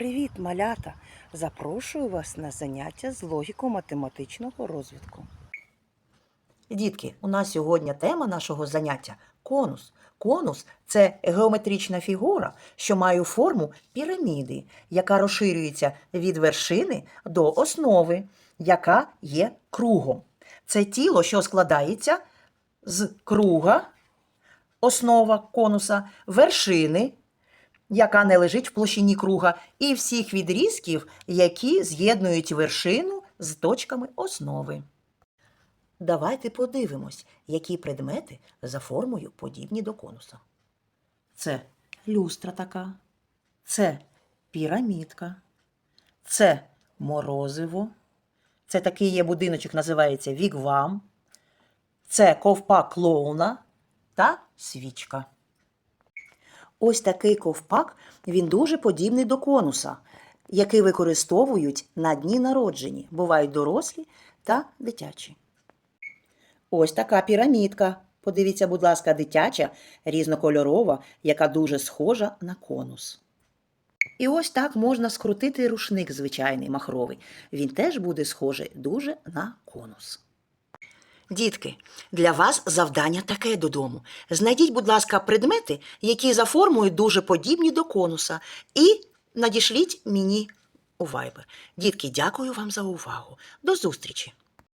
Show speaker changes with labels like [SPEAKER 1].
[SPEAKER 1] Привіт, малята! Запрошую вас на заняття з логіко-математичного розвитку.
[SPEAKER 2] Дітки, у нас сьогодні тема нашого заняття конус. Конус це геометрична фігура, що має форму піраміди, яка розширюється від вершини до основи, яка є кругом. Це тіло, що складається з круга, основа конуса, вершини, яка не лежить в площині круга, і всіх відрізків, які з'єднують вершину з точками основи. Давайте подивимось, які предмети за формою подібні до конуса. Це люстра така, це пірамідка, це морозиво, це такий є будиночок, називається вігвам, це ковпак клоуна та свічка. Ось такий ковпак, він дуже подібний до конуса, який використовують на дні народжені. Бувають дорослі та дитячі. Ось така пірамідка. Подивіться, будь ласка, дитяча, різнокольорова, яка дуже схожа на конус. І ось так можна скрутити рушник звичайний махровий. Він теж буде схожий дуже на конус. Дітки, для вас завдання таке додому. Знайдіть, будь ласка, предмети, які за формою дуже подібні до конуса, і надішліть мені у Viber. Дітки, дякую вам за увагу. До зустрічі!